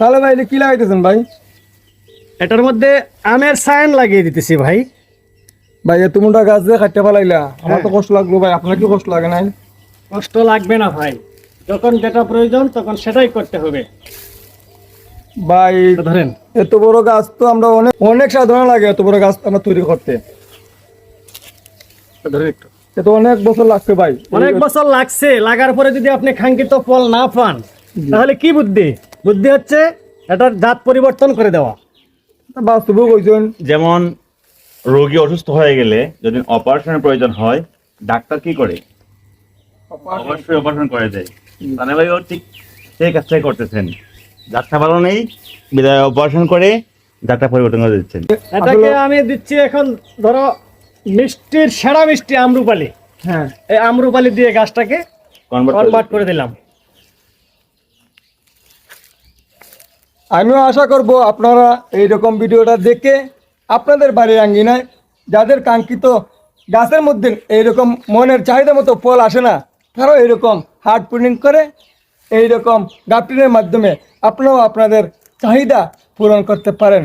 তাহলে ভাই এটা কি লাগাইতেছেন ভাই? এটার মধ্যে আমের সাইন লাগিয়ে দিতেছি ভাই। ভাই এত মোটা গাছ দিয়ে কাটতে পালাইলা। আমার হ্যাঁ। তো কষ্ট লাগল ভাই আপনার কি কষ্ট লাগে নাই? কষ্ট লাগবে না ভাই। যখন যেটা প্রয়োজন তখন সেটাই করতে হবে। ভাই ধরেন। এত বড় গাছ তো আমরা অনেক অনেক সাধারণ লাগে এত বড় গাছ আমরা তৈরি করতে। তো ধরেন একটু। তো অনেক বছর লাগছে ভাই। অনেক বছর লাগছে। লাগার পরে যদি আপনি কাঙ্ক্ষিত ফল না পান তাহলে কি বুদ্ধি? বুদ্ধি হচ্ছে এটার জাত পরিবর্তন করে দেওয়া। বাস্তবও কইছেন। যেমন রোগী অসুস্থ হয়ে গেলে যদি অপারেশনের প্রয়োজন হয় ডাক্তার কি করে? অবশ্যই অপারেশন করে দেয়। মানে ভাই ও ঠিক সেই কাজটাই করতেছেন। ডাক্তার ভালো নেই বিদায় অপারেশন করে ডাক্তার পরিবর্তন করে দিচ্ছেন। এটাকে আমি দিচ্ছি এখন ধরো মিষ্টির সেরা মিষ্টি আমরুপালি। হ্যাঁ। এই আমরুপালি দিয়ে গাছটাকে কনভার্ট কনভার্ট করে দিলাম। আমিও আশা করব আপনারা এই রকম ভিডিওটা দেখে আপনাদের বাড়ির আঙ্গিনায় যাদের কাঙ্ক্ষিত গাছের মধ্যে এইরকম মনের চাহিদা মতো ফল আসে না, তারাও এইরকম হার্ড প্রিন্টিং করে এইরকম গাপটিনের মাধ্যমে আপনারাও আপনাদের চাহিদা পূরণ করতে পারেন।